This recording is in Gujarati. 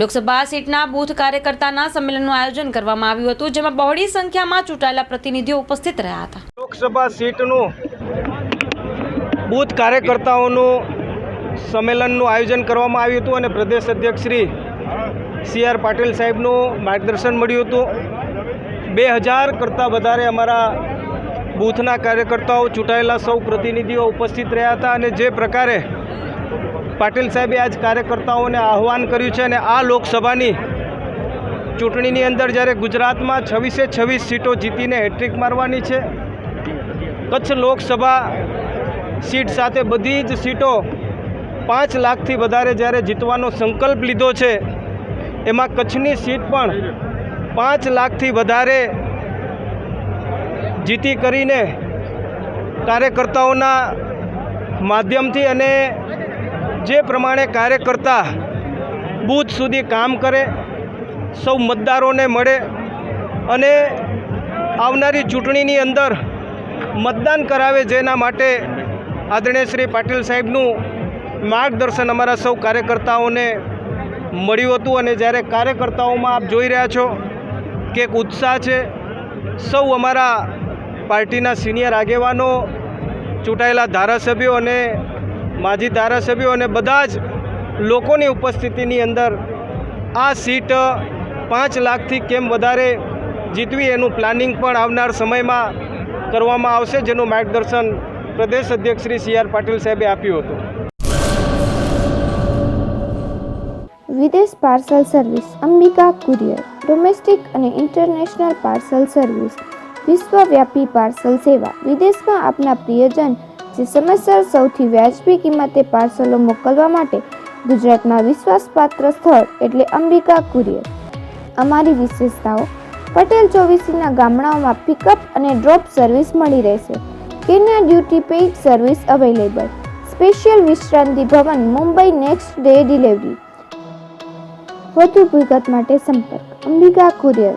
લોકસભા સીટના બૂથ કાર્યકર્તાના સંમેલનનું આયોજન કરવામાં આવ્યું હતું, જેમાં બહોળી સંખ્યામાં ચૂંટાયેલા પ્રતિનિધિઓ ઉપસ્થિત રહ્યા હતા. લોકસભા સીટનું બૂથ કાર્યકર્તાઓનું સંમેલનનું આયોજન કરવામાં આવ્યું હતું અને પ્રદેશ અધ્યક્ષ શ્રી સી આર પાટીલ સાહેબનું માર્ગદર્શન મળ્યું હતું. બે હજાર કરતાં વધારે અમારા બૂથના કાર્યકર્તાઓ, ચૂંટાયેલા સૌ પ્રતિનિધિઓ ઉપસ્થિત રહ્યા હતા અને જે પ્રકારે પાટીલ સાહેબે આજ કાર્યકર્તાઓને આહવાન કર્યું છે અને આ લોકસભાની ચૂંટણીની અંદર જ્યારે ગુજરાતમાં છવ્વીસે છવ્વીસ સીટો જીતીને હેટ્રિક મારવાની છે, કચ્છ લોકસભા સીટ સાથે બધી જ સીટો પાંચ લાખથી વધારે જ્યારે જીતવાનો સંકલ્પ લીધો છે, એમાં કચ્છની સીટ પણ પાંચ લાખથી વધારે જીતી કરીને કાર્યકર્તાઓના માધ્યમથી અને જે પ્રમાણે કાર્યકર્તા બૂથ સુધી કામ કરે, સૌ મતદારોને મળે અને આવનારી ચૂંટણીની અંદર મતદાન કરાવે જેના માટે આદરણીય શ્રી પાટીલ સાહેબનું માર્ગદર્શન અમારા સૌ કાર્યકર્તાઓને મળ્યું હતું અને જ્યારે કાર્યકર્તાઓમાં આપ જોઈ રહ્યા છો કે એક ઉત્સાહ છે, સૌ અમારા પાર્ટીના સિનિયર આગેવાનો, ચૂંટાયેલા ધારાસભ્યો અને માજી ધારાસભ્યો અને બધા જ લોકોની ઉપસ્થિતિની અંદર આ સીટ પાંચ લાખથી કેમ વધારે જીતવી એનું પ્લાનિંગ પણ આવનાર સમયમાં કરવામાં આવશે, જેનું માર્ગદર્શન પ્રદેશ અધ્યક્ષ શ્રી સી આર પાટીલ સાહેબે આપ્યું હતું. વિદેશ parcel service, Ambika courier, domestic અને ઇન્ટરનેશનલ પાર્સલ સર્વિસ, વિશ્વવ્યાપી પાર્સલ સેવા, વિદેશમાં આપના પ્રિયજન જે સમયસર સૌથી વ્યાજબી કિંમતે પાર્સલો મોકલવા માટે ગુજરાતમાં વિશ્વાસપાત્ર સ્થળ એટલે અંબિકા કુરિયર. અમારી વિશેષતાઓ, પટેલ ચોવીસીના ગામડાઓમાં પિકઅપ અને ડ્રોપ સર્વિસ મળી રહેશે. Kenya duty paid service available special Vishranti Bhavan, Mumbai next day delivery વધુ વિગત માટે સંપર્ક. અંબિકા કુરિયર.